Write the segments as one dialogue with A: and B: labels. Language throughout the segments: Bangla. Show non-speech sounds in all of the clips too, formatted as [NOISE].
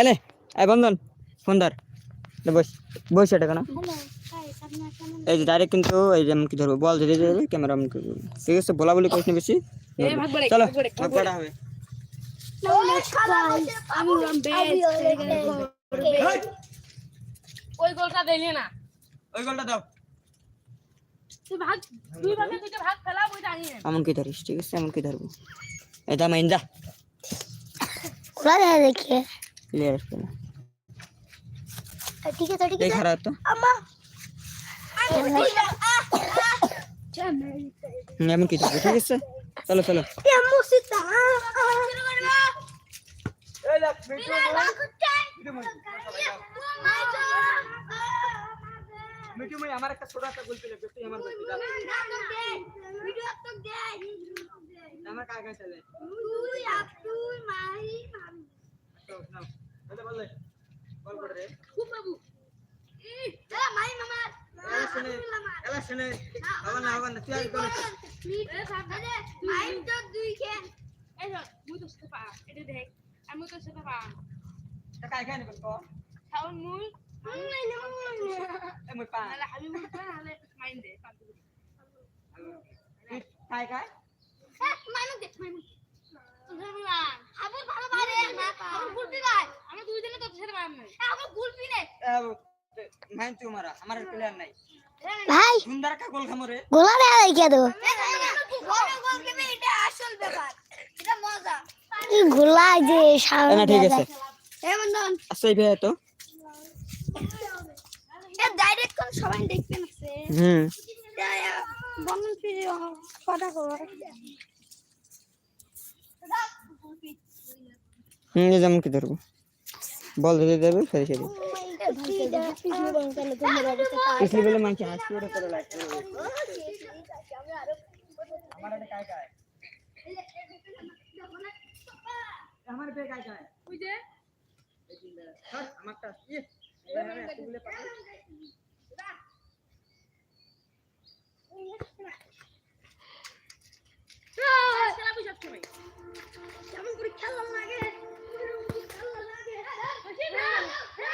A: এলে আই বন্ধন ফোন ধর বস বসে এটা কেন এই যে ডাইরেক্ট কিন্তু এই যে কি ধরবো বল ধরে ধরে ক্যামেরা আমি ঠিক আছে বলা বলি করিস না বেশি
B: চলো ভাগ করা হবে ওই গোলটা দিলি না
A: ওই গোলটা দাও এমন কি ধরিস ঠিক আছে এমন কি ধরবো এটা মাইন্দা দেখে क्लियर असते ना ठीक आहे ठीक आहे खरा तो अम्मा नेमन किती ठीक आहे सर चलो चलो
B: ये अम्मू सीता चला
A: মিঠু মই আমার একটা ছোট একটা গল্প লাগবে তুই আমার
B: গল্প ভিডিও তো দে
A: আমার কাকা চলে
B: তুই আপ তুই মাহি মামি
A: Hai cái.
B: Mai nó kịp mày. Ra mày làm. Abul ভালো পারে আবুল গুলপি ভাই আমরা দুইজনে তোর সাথে পারলাম না আবুল গুলপি নে
A: মাইন তুই মারা আমার প্লেয়ার নাই হ্যাঁ। ভাই সুন্দর কা গোল খামরে
B: গোলা দেয়া লাগে তো গোল গোল গেমে এটা আসল ব্যাপার এটা মজা গোলা যে সামনে ঠিক আছে এ বন্ধন আচ্ছা এই ভাই তো এ ডাইরেক্ট কোন সবাই দেখতে আছে হুম বন্ধন ফিরে কথা কও
A: নিয়ে যাবো কি बोल दे दे দেবে फिर সেবে इसलिए बोले मैं क्या स्पीड पर लाइट हमारे पे काय काय हमारे पे काय काय मुझे सर हमारा ये ये
B: কেমন করে খেলাম লাগে 我心疼，疼。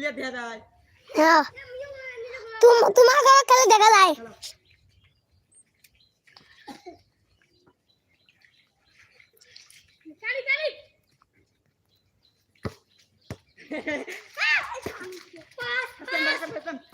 A: क्लियर दिया जाए
B: हां तुम तुम्हारा सारा कलर देखा जाए चली चली [LAUGHS] पास पास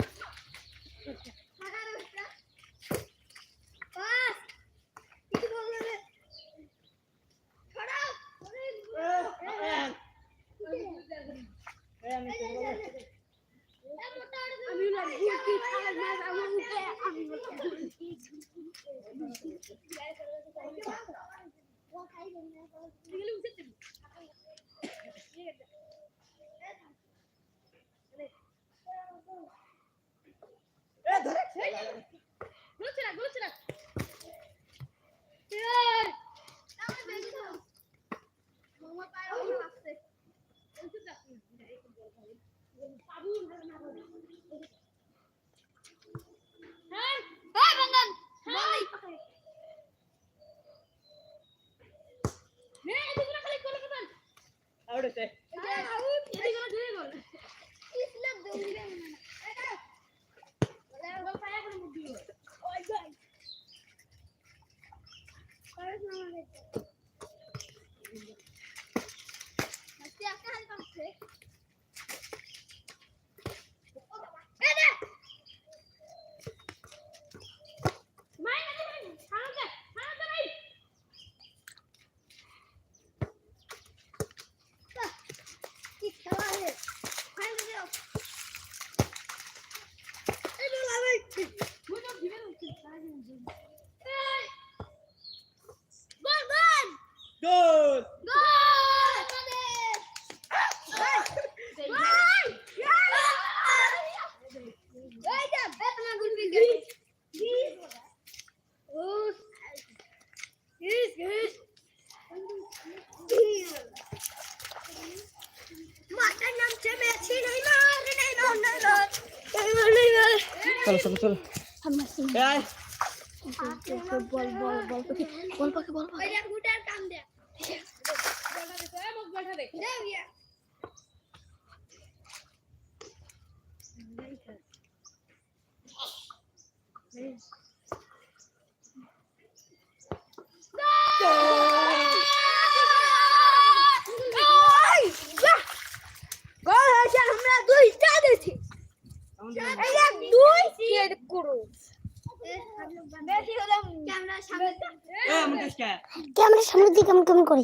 B: চল বল বল বল বল বল ক্যামেরা সামনের কেমন কেমন করে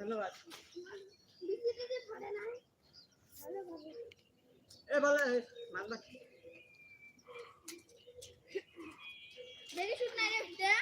A: ধন্যবাদ এ বলে মাছ রে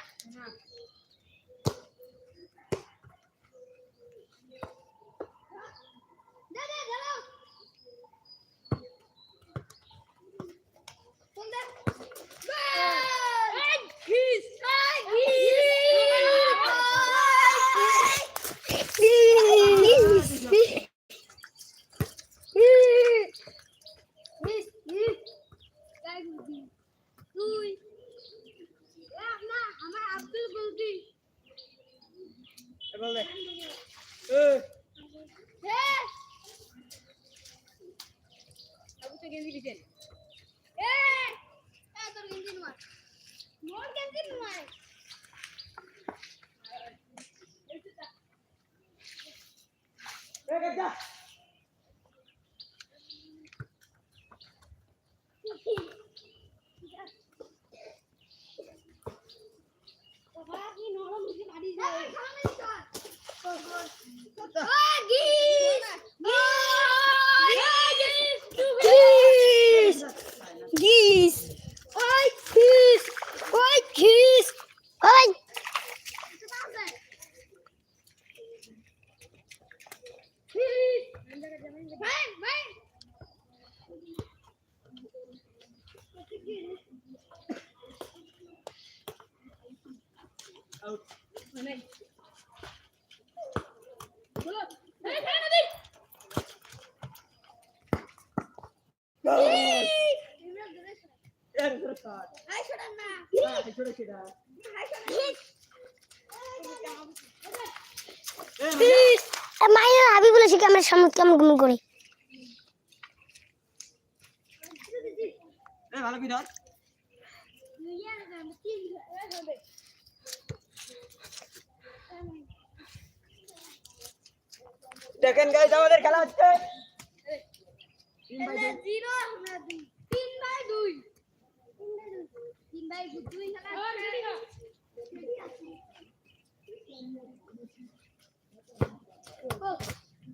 A: Eh, malah pindah. Iya, kan guys, sama dari kalah. Eh.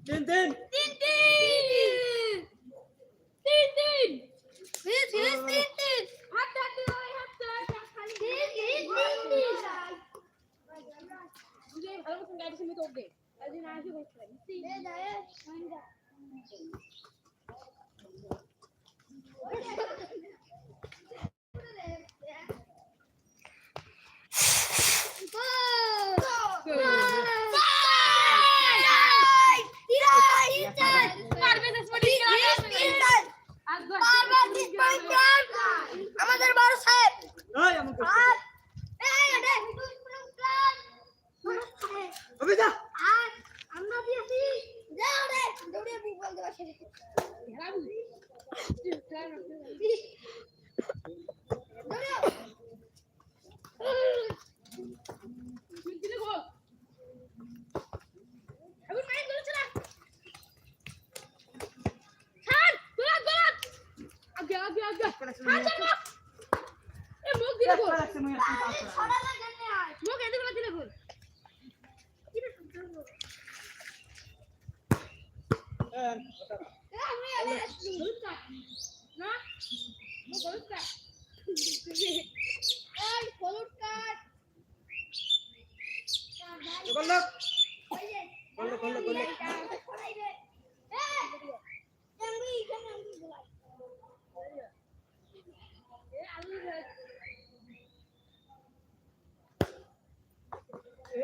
A: Tintin! Tintin!
B: Tintin! Tintin! Hilf, hilf, hilf, hilf! Habt ihr euch, habt ihr euch, habt ihr euch! Hilf, hilf, hilf, hilf! Okay, hallo, ich bin gleich mit oben. Also, nein, ich bin nicht drin. Sieh, da ist. Nein, da.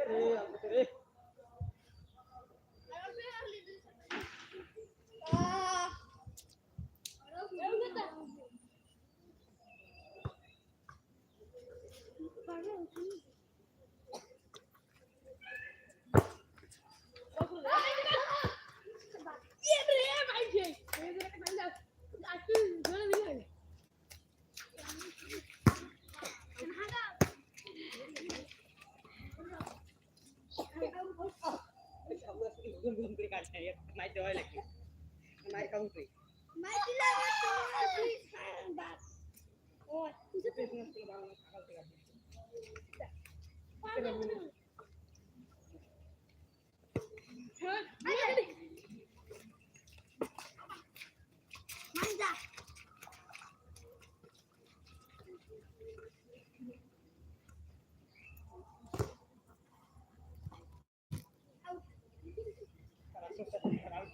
A: Yeah. my joy like this. My country.
B: My beloved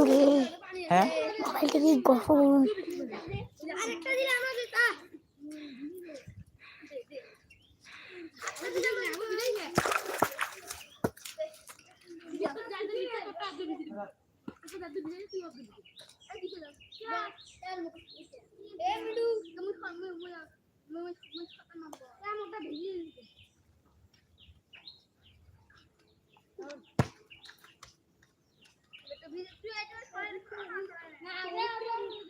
B: সঙ্গে হ্যাঁ মোবাইল থেকে গহন 哪个？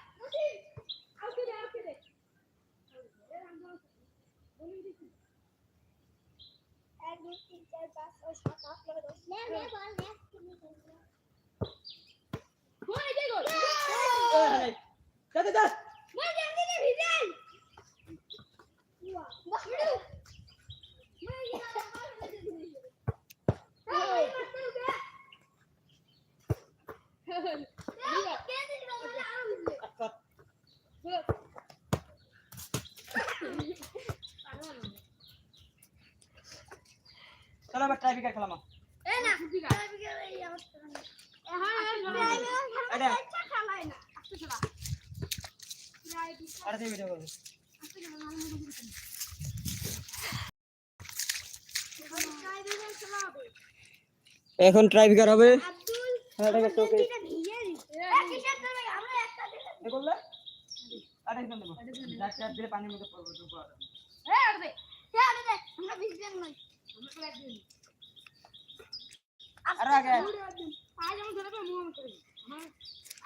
B: দুই তিন চার পাঁচ ছয় সাত আট নয় দশ নে নে বল নে হ্যাঁ এই গোল দাদা দাদা না জানি না ভিজান বাহ এ না
A: এখন ট্রাই কার হবে আরে দিলে পানির মধ্যে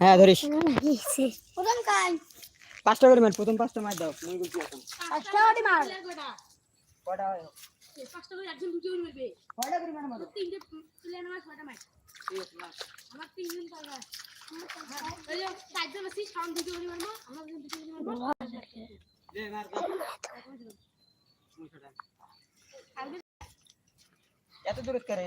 A: হ্যাঁ ধরিস পাঁচটা করে মার প্রথম পাঁচটা মার দাও
B: পাঁচটা করে মার
A: কটা হয় এত দূরত করে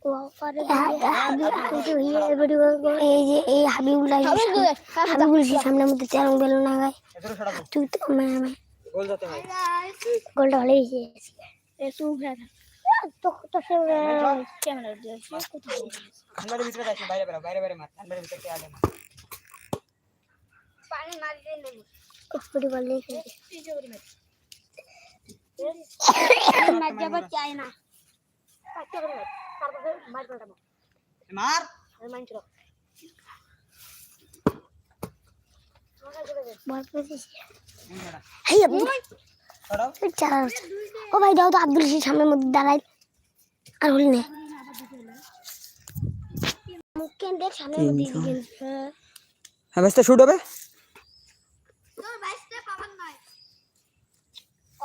B: এই যে এই হাবিবুল হাবিবুল সামনে মধ্যে চেরং বেলো না গায় তুই তো গোলটা হলে চায় না ও ভাই দাও তো আব্দুল সামনের মধ্যে আর
A: হ্যাঁ, শুট হবে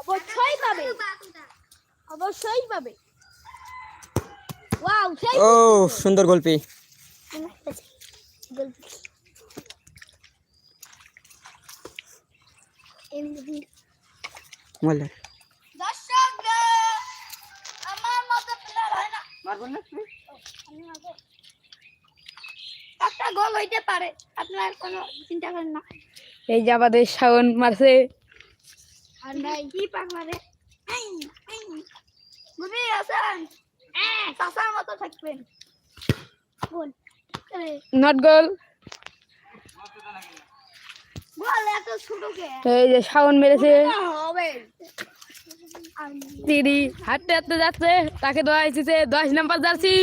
B: অবশ্যই পাবে অবশ্যই পাবে ও
A: oh, সুন্দর গল্পি বলে
B: পারে আপনার কোনো চিন্তা করেন না
A: এই যে আমাদের শাওন মারছে
B: আর নাই কি পাক মারে আছেন মতো থাকবেন
A: নট গোল এই যে শাওন মেরেছে দিদি হাঁটতে হাঁটতে যাচ্ছে তাকে দোয়া এসেছে দশ নাম্বার জার্সি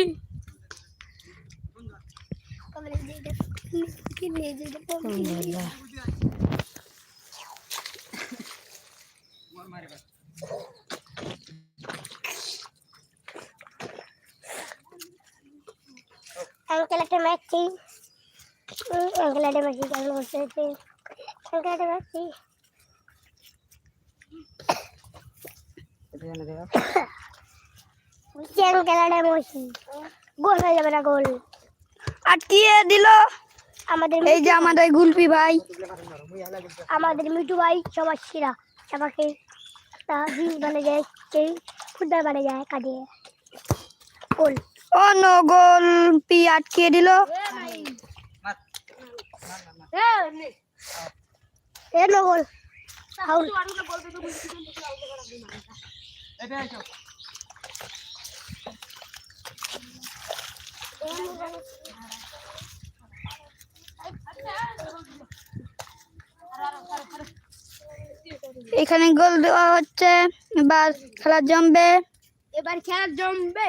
B: আঙ্কেল একটা মারছি আঙ্কেল একটা মারছি কেমন করতে হচ্ছে আঙ্কেল একটা মারছি গোল হয়ে যাবে না গোল
A: আমাদের মিটু যে আমাদের গুলপি ভাই
B: আমাদের মিঠু সবার সিরা সবাকে তা জিনিস যায় সেই ফুটবল বানা যায় কাটিয়ে গোল
A: অনগল পি আটকে দিল এ এখানে গোল দেওয়া হচ্ছে এবার খেলা জমবে
B: এবার খেলা জমবে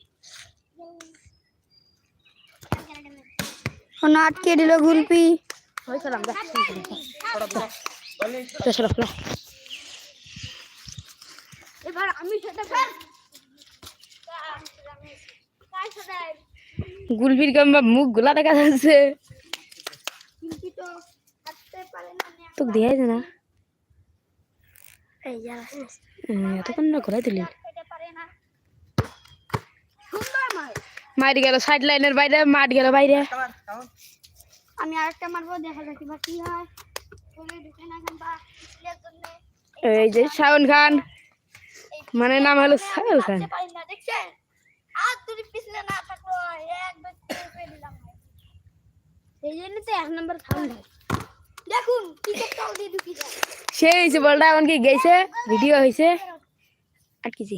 A: সোনা আটকে দিল গুলপি গুলপির গাম্বা মুখ গোলা দেখা যাচ্ছে তোক দেয়াই না এতক্ষণ না ঘোরাই দিলি সুন্দর মাইর গেল সাইড লাইনের বাইরে মাঠ গেল বাইরে
B: আমি আরেকটা মারবো দেখা যাক এবার কি হয়
A: এই যে মানে শাওন খান মানে নাম হলো শাওন খান সেই বলটা এমনকি গেছে ভিডিও হয়েছে আর কিছু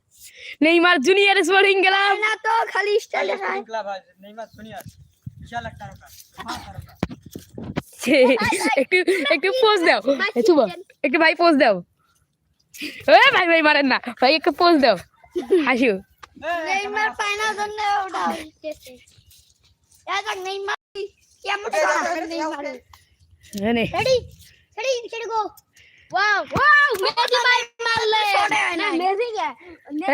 A: নেইমার জুনিয়র স্পোর্টিংলা
B: না তো খালি স্টাইলে
A: স্পোর্টিংলা ভাই নেইমার জুনিয়র বিশাল একটা তারকা একটু একটু পোজ দাও চুপ একটু ভাই পোজ দাও ও ভাই ভাই মারেন না ভাই একটু পোজ দাও হাসিও
B: নেইমার ফাইনাল জন্য ওটা হইতেছে এটা নেইমার কেমন Neymar ready ready ready go wow wow Messi ভাই মারলে
A: এই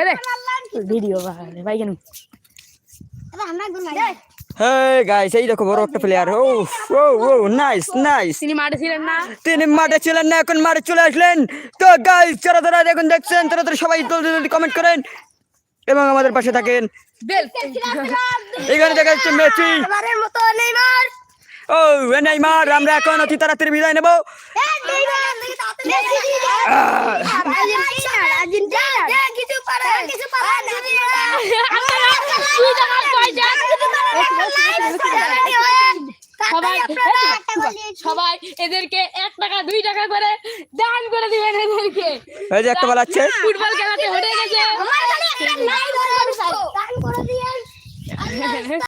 A: দেখো বড় একটা প্লেয়ার ও ও ও নাইস নাইস না তিনি না এখন চলে আসলেন তো এখন দেখছেন তারা সবাই জলদি কমেন্ট করেন এবং আমাদের পাশে থাকেন এখানে দেখা যাচ্ছে ও নেইমার আমরা এখন অতি তাড়াতাড়ি বিদায় নেব
B: সবাই এদেরকে এক টাকা দুই টাকা করে দান করে দিবেন এদেরকে এই যে একটা বল ফুটবল খেলাতে হয়ে গেছে